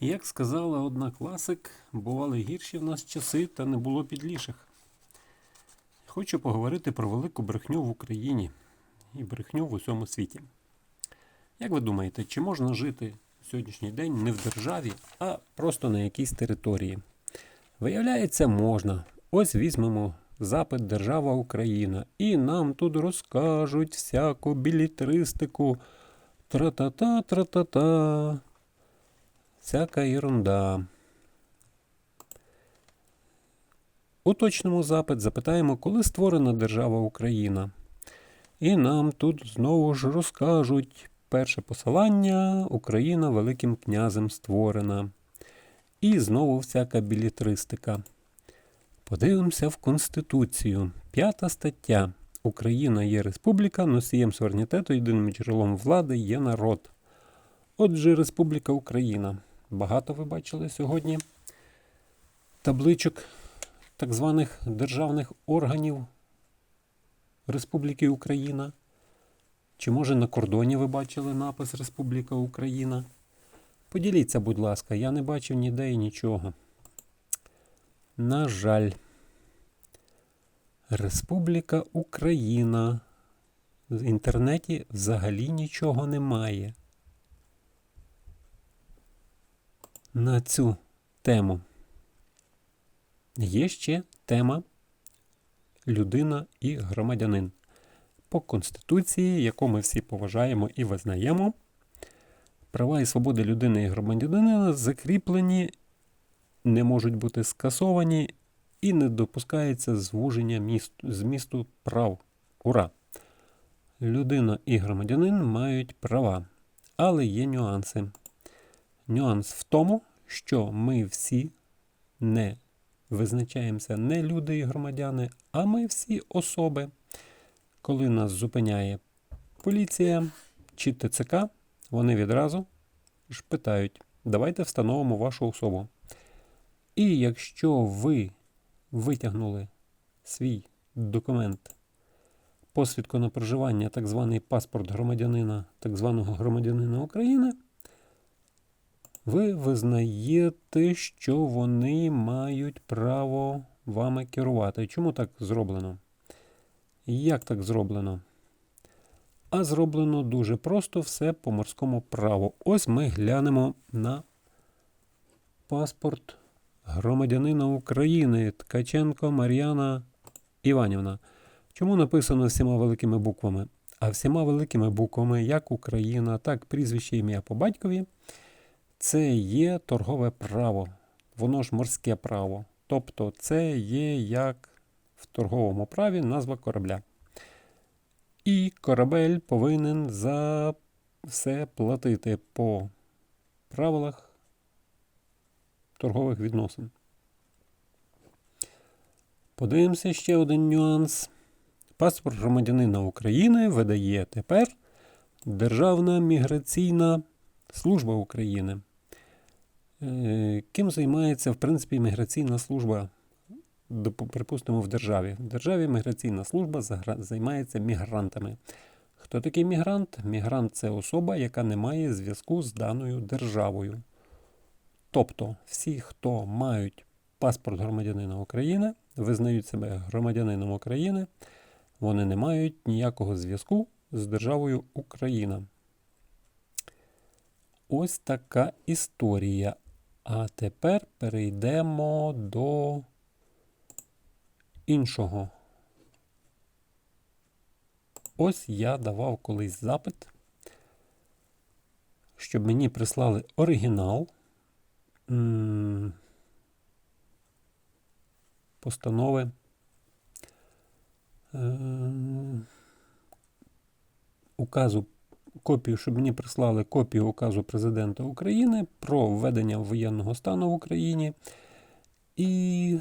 Як сказала одна класик, бували гірші в нас часи, та не було підліших. Хочу поговорити про велику брехню в Україні і брехню в усьому світі. Як ви думаєте, чи можна жити в сьогоднішній день не в державі, а просто на якійсь території? Виявляється, можна. Ось візьмемо запит Держава Україна, і нам тут розкажуть всяку білітристику. Тра-та-та, тра-та-та. Всяка ерунда. Уточнимо запит, запитаємо, коли створена держава Україна. І нам тут знову ж розкажуть перше посилання Україна Великим князем створена. І знову всяка білітристика. Подивимося в Конституцію. П'ята стаття. Україна є республіка, носієм суверенітету, єдиним джерелом влади є народ. Отже, Республіка Україна. Багато ви бачили сьогодні табличок так званих державних органів Республіки Україна. Чи може на кордоні ви бачили напис Республіка Україна? Поділіться, будь ласка, я не бачив ніде і нічого. На жаль, Республіка Україна. В інтернеті взагалі нічого немає. На цю тему. Є ще тема людина і громадянин. По Конституції, яку ми всі поважаємо і визнаємо, права і свободи людини і громадянина закріплені, не можуть бути скасовані і не допускається звуження міст, змісту прав. Ура! Людина і громадянин мають права, але є нюанси. Нюанс в тому, що ми всі не визначаємося не люди і громадяни, а ми всі особи. Коли нас зупиняє поліція чи ТЦК, вони відразу ж питають: давайте встановимо вашу особу. І якщо ви витягнули свій документ посвідку на проживання, так званий паспорт громадянина, так званого громадянина України, ви визнаєте, що вони мають право вами керувати. Чому так зроблено? Як так зроблено? А зроблено дуже просто все по морському праву. Ось ми глянемо на паспорт громадянина України Ткаченко Мар'яна Іванівна. Чому написано всіма великими буквами? А всіма великими буквами, як Україна, так прізвище ім'я по батькові, це є торгове право. Воно ж морське право. Тобто це є як в торговому праві назва корабля. І корабель повинен за все платити по правилах торгових відносин. Подивимося ще один нюанс. Паспорт громадянина України видає тепер Державна міграційна служба України. Е, Ким займається, в принципі, міграційна служба, припустимо, в державі? В державі міграційна служба займається мігрантами. Хто такий мігрант? Мігрант це особа, яка не має зв'язку з даною державою. Тобто, всі, хто мають паспорт громадянина України, визнають себе громадянином України, вони не мають ніякого зв'язку з державою Україна. Ось така історія. А тепер перейдемо до іншого. Ось я давав колись запит, щоб мені прислали оригінал постанови. е, Указу копію, щоб мені прислали копію указу президента України про введення воєнного стану в Україні і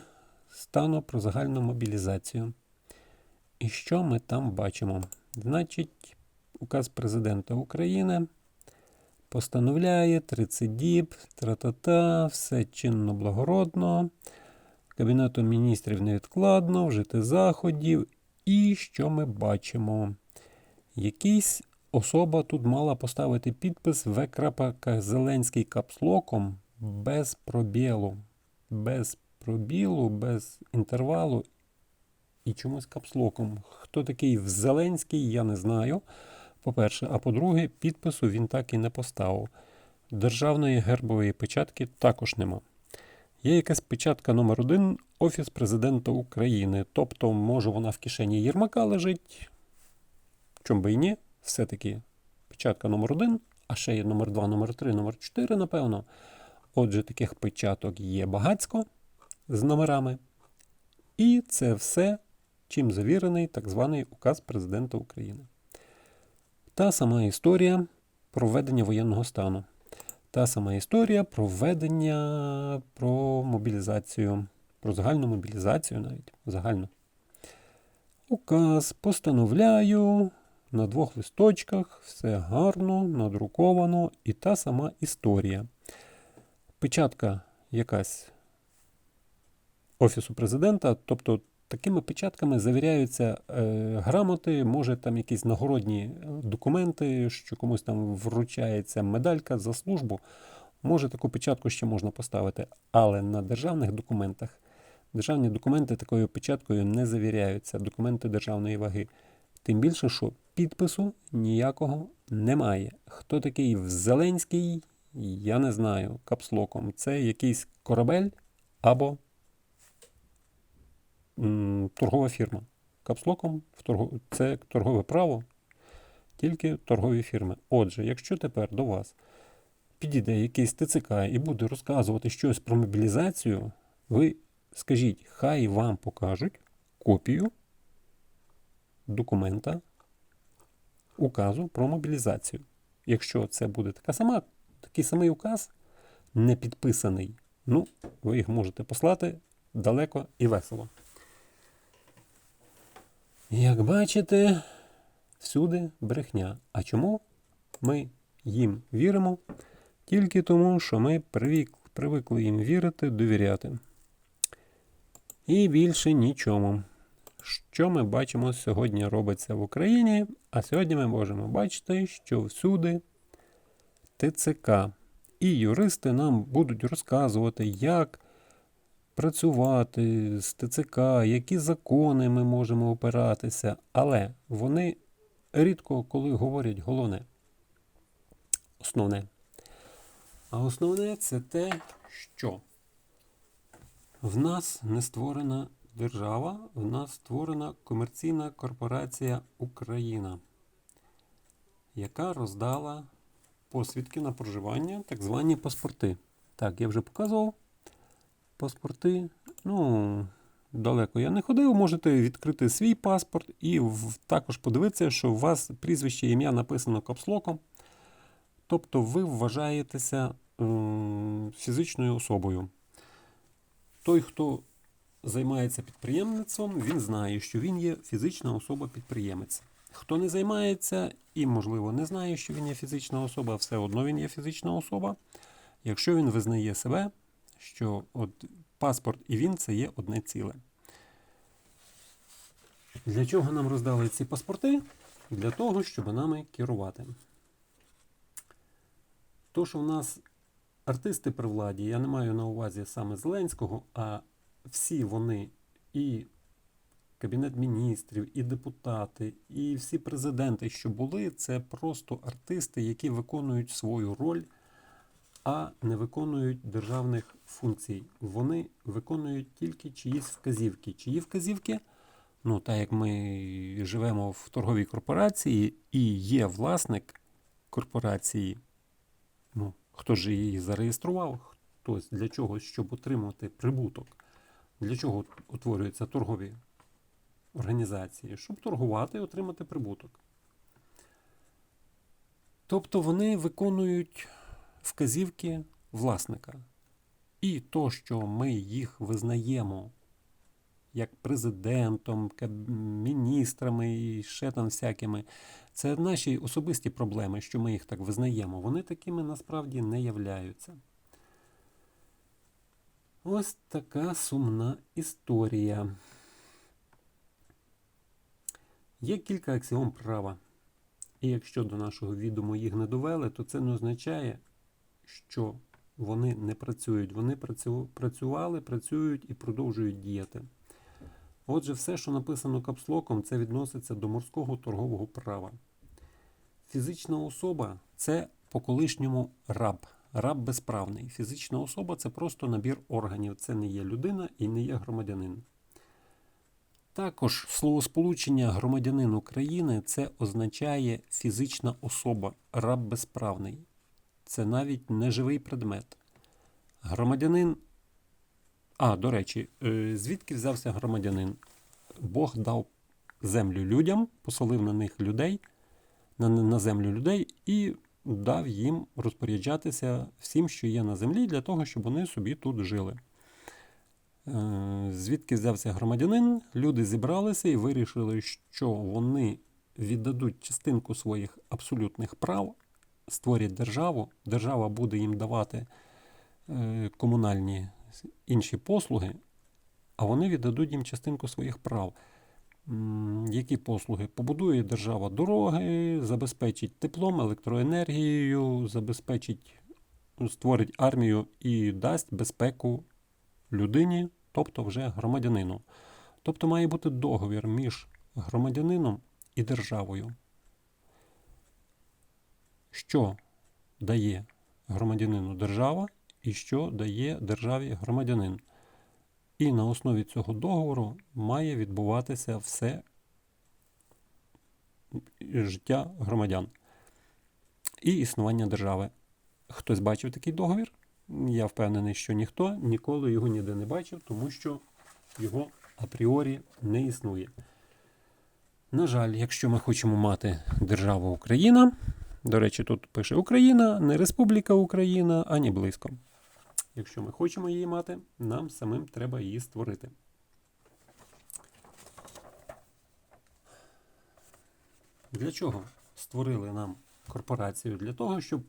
стану про загальну мобілізацію. І що ми там бачимо? Значить, указ президента України постановляє 30 діб, тра-та-та, все чинно благородно, Кабінетом міністрів невідкладно, вжити заходів. І що ми бачимо? Якийсь особа тут мала поставити підпис В. Зеленський капслоком без пробілу. Без пробілу, без інтервалу і чомусь капслоком. Хто такий Зеленський, я не знаю. По-перше, а по-друге, підпису він так і не поставив. Державної гербової печатки також нема. Є якась печатка номер один Офіс президента України. Тобто, може, вона в кишені Єрмака лежить. Чом би і ні, все-таки печатка номер один, а ще є номер 2, номер 3, номер 4, напевно. Отже, таких печаток є багацько з номерами. І це все, чим завірений так званий указ президента України. Та сама історія про введення воєнного стану. Та сама історія про введення про мобілізацію, про загальну мобілізацію навіть загальну. Указ постановляю на двох листочках, все гарно, надруковано, і та сама історія. Печатка якась Офісу президента, тобто такими печатками завіряються е, грамоти, може там якісь нагородні е, документи, що комусь там вручається медалька за службу. Може таку печатку ще можна поставити, але на державних документах державні документи такою печаткою не завіряються, документи державної ваги. Тим більше, що підпису ніякого немає. Хто такий Зеленський, я не знаю, капслоком. Це якийсь корабель або торгова фірма. Капслоком в торгов... це торгове право, тільки торгові фірми. Отже, якщо тепер до вас підійде якийсь ТЦК і буде розказувати щось про мобілізацію, ви скажіть, хай вам покажуть копію документа указу про мобілізацію. Якщо це буде така сама, такий самий указ, не підписаний, ну, ви їх можете послати далеко і весело. Як бачите, всюди брехня. А чому ми їм віримо? Тільки тому, що ми привик, привикли їм вірити, довіряти. І більше нічому. Що ми бачимо сьогодні робиться в Україні? А сьогодні ми можемо бачити, що всюди ТЦК. І юристи нам будуть розказувати, як працювати з ТЦК, які закони ми можемо опиратися. Але вони рідко коли говорять головне. Основне. А основне це те, що в нас не створена держава, в нас створена комерційна корпорація Україна, яка роздала посвідки на проживання, так звані паспорти. Так, я вже показував паспорти. Ну, далеко я не ходив. Можете відкрити свій паспорт і також подивитися, що у вас прізвище ім'я написано капслоком. Тобто ви вважаєтеся фізичною особою. Той, хто займається підприємництвом, він знає, що він є фізична особа-підприємець. Хто не займається і, можливо, не знає, що він є фізична особа, все одно він є фізична особа, якщо він визнає себе, що от паспорт і він це є одне ціле. Для чого нам роздали ці паспорти? Для того, щоб нами керувати. То, що в нас артисти при владі, я не маю на увазі саме Зеленського, а всі вони і Кабінет міністрів, і депутати, і всі президенти, що були, це просто артисти, які виконують свою роль, а не виконують державних функцій. Вони виконують тільки чиїсь вказівки. Чиї вказівки? Ну, так як ми живемо в торговій корпорації і є власник корпорації, ну, хто ж її зареєстрував, хтось для чого, щоб отримати прибуток. Для чого утворюються торгові організації? Щоб торгувати і отримати прибуток. Тобто вони виконують вказівки власника. І то, що ми їх визнаємо як президентом, міністрами і ще там всякими, це наші особисті проблеми, що ми їх так визнаємо. Вони такими насправді не являються. Ось така сумна історія. Є кілька аксіом права. І якщо до нашого відому їх не довели, то це не означає, що вони не працюють. Вони працювали, працюють і продовжують діяти. Отже, все, що написано капслоком, це відноситься до морського торгового права. Фізична особа це по колишньому раб, раб безправний. Фізична особа це просто набір органів. Це не є людина і не є громадянин. Також словосполучення громадянин України це означає фізична особа, раб безправний. Це навіть не живий предмет. Громадянин. А, до речі, е, звідки взявся громадянин? Бог дав землю людям, посолив на них людей, на, на землю людей і дав їм розпоряджатися всім, що є на землі, для того, щоб вони собі тут жили. Е, Звідки взявся громадянин? Люди зібралися і вирішили, що вони віддадуть частинку своїх абсолютних прав, створять державу. Держава буде їм давати е, комунальні інші послуги, а вони віддадуть їм частинку своїх прав. Які послуги? Побудує держава дороги, забезпечить теплом, електроенергією, забезпечить, ну, створить армію і дасть безпеку людині, тобто вже громадянину. Тобто має бути договір між громадянином і державою. Що дає громадянину держава і що дає державі громадянин. І на основі цього договору має відбуватися все життя громадян і існування держави. Хтось бачив такий договір? Я впевнений, що ніхто ніколи його ніде не бачив, тому що його апріорі не існує. На жаль, якщо ми хочемо мати державу Україна, до речі, тут пише Україна, не Республіка Україна, ані близько. Якщо ми хочемо її мати, нам самим треба її створити. Для чого створили нам корпорацію? Для того, щоб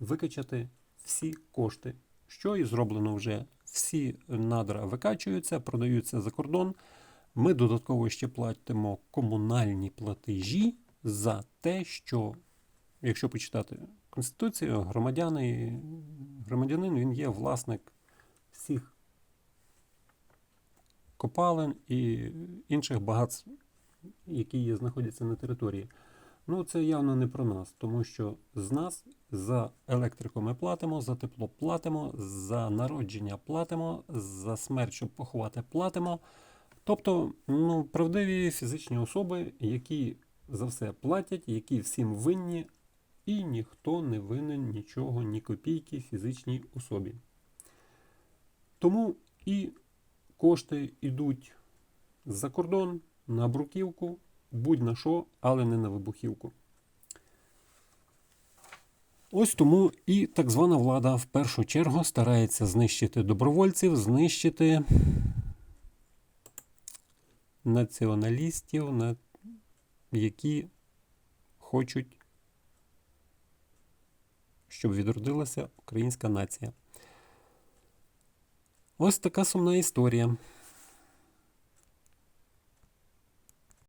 викачати всі кошти, що і зроблено вже. Всі надра викачуються, продаються за кордон. Ми додатково ще платимо комунальні платежі за те, що, якщо почитати Конституцію, громадяни, громадянин він є власник всіх копалин і інших багатств, які є, знаходяться на території. Ну, це явно не про нас, тому що з нас за електрику ми платимо, за тепло платимо, за народження платимо, за смерть, щоб поховати, платимо. Тобто, ну, правдиві фізичні особи, які за все платять, які всім винні, і ніхто не винен нічого, ні копійки фізичній особі. Тому і кошти йдуть за кордон на бруківку, будь на що, але не на вибухівку. Ось тому і так звана влада в першу чергу старається знищити добровольців, знищити націоналістів, які хочуть, щоб відродилася українська нація. Ось така сумна історія.